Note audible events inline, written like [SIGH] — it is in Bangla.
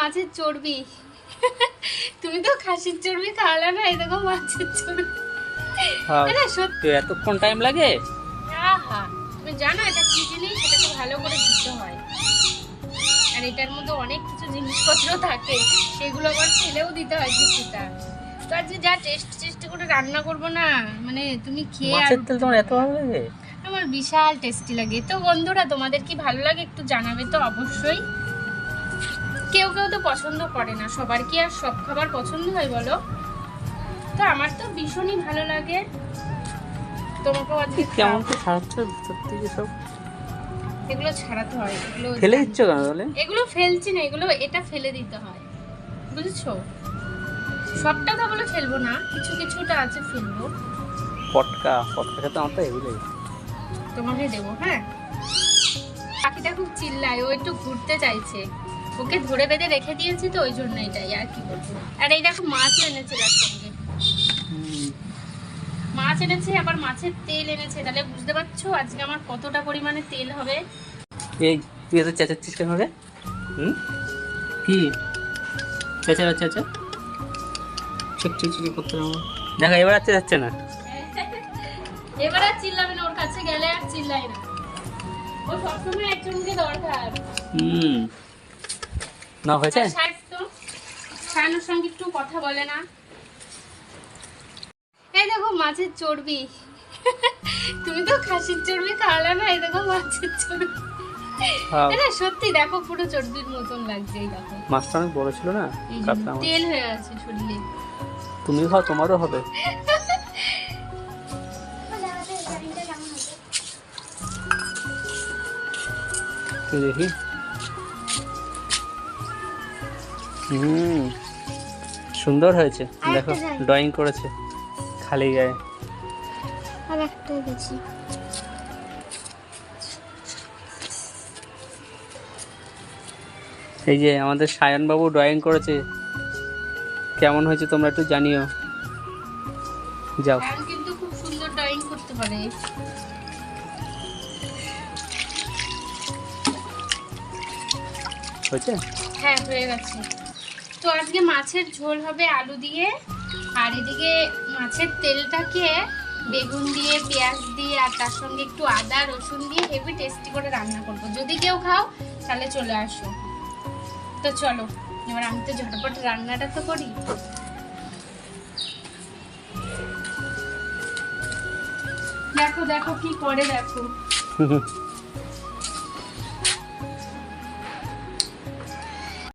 মাছের চর্বি। তুমি তো খাসির চর্বি খাওয়ালে না এই দেখো মাছের চর্বি। হ্যাঁ। সত্যি। এতক্ষণ টাইম লাগে? আহা তুমি জানো এটা কি জিনিস? এটাকে ভালো করে দিতে হয়। আর এটার মধ্যে অনেক কিছু জিনিসপত্র থাকে। সেগুলো আবার ফেলেও দিতে হয় কিছুটা। তো আজকে যা টেস্ট টেস্ট করে রান্না করব না মানে তুমি খেয়ে মাছের তেল তোমার এত ভালো লাগে? আমার বিশাল টেস্টি লাগে। তো বন্ধুরা তোমাদের কি ভালো লাগে একটু জানাবে তো অবশ্যই। কেউ কেউ তো পছন্দ করে না। সবার কি আর সব খাবার পছন্দ হয় বলো? তো আমার তো ভীষণই ভালো লাগে। তোমাকেও আজকে কেমন তো ছাড়াচ্ছ ভিতর থেকে সব? এগুলো ছাড়াতে হয়। এগুলো ফেলে দিচ্ছ কেন তাহলে? এগুলো ফেলছি না এগুলো এটা ফেলে দিতে হয়। বুঝেছ? সবটা তো বলে ফেলব না কিছু কিছুটা আছে ফেলব। পটকা পটকা খেতে আমার তো লাগে তোমাকে দেবো হ্যাঁ? পাখিটা খুব চিল্লায় ও একটু ঘুরতে চাইছে। ওকে ধরে বেঁধে রেখে দিয়েছি তো ওই জন্য এটাই আর কি করব? আর এই দেখো মাছ এনেছে তার সঙ্গে মাছ এনেছে আবার মাছের তেল এনেছে। তাহলে বুঝতে পারছ আজকে আমার কতটা পরিমাণে তেল হবে? এই তুই এত চেঁচাচ্ছিস কেন রে? হুম? কি? চেঁচা চেঁচা ঠিক ঠিক ঠিক করতে হবে। দেখা এবার আর চেঁচাচ্ছে না। এবার আর চিল্লাবে না ওর কাছে গেলে আর চিল্লাই না। ও সবসময় একজনকে দরকার। হুম। না হয়েছে? সায়নের সঙ্গে একটু কথা বলে না। এই দেখো মাছের চর্বি। তুমি তো খাসির চর্বি খাওয়ালে না এই দেখো মাছের চর্বি। হ্যাঁ। সত্যি দেখো পুরো চর্বির মতন লাগছে এই দেখো। মাছটা অনেক বড় ছিল না? তেল হয়ে আছে শরীরে। তুমি খাও তোমারও হবে। [LAUGHS] দেখি। হুম। সুন্দর হয়েছে। দেখো ড্রয়িং করেছে। খালি গায়ে। আর একটা গেছি এই যে আমাদের সায়নবাবু ড্রয়িং করেছে। কেমন হয়েছে তোমরা একটু জানিও। যাও। কিন্তু খুব সুন্দর ড্রয়িং করতে পারে। হয়েছে? হ্যাঁ হয়ে গেছে। তো আজকে মাছের ঝোল হবে আলু দিয়ে। আর এদিকে মাছের তেলটাকে বেগুন দিয়ে, পেঁয়াজ দিয়ে আর তার সঙ্গে একটু আদা, রসুন দিয়ে হেভি টেস্টি করে রান্না করব। যদি কেউ খাও, তাহলে চলে আসো। তো চলো, এবার আমি তো ঝটপট রান্নাটা তো করি। দেখো দেখো কি করে দেখো। [LAUGHS]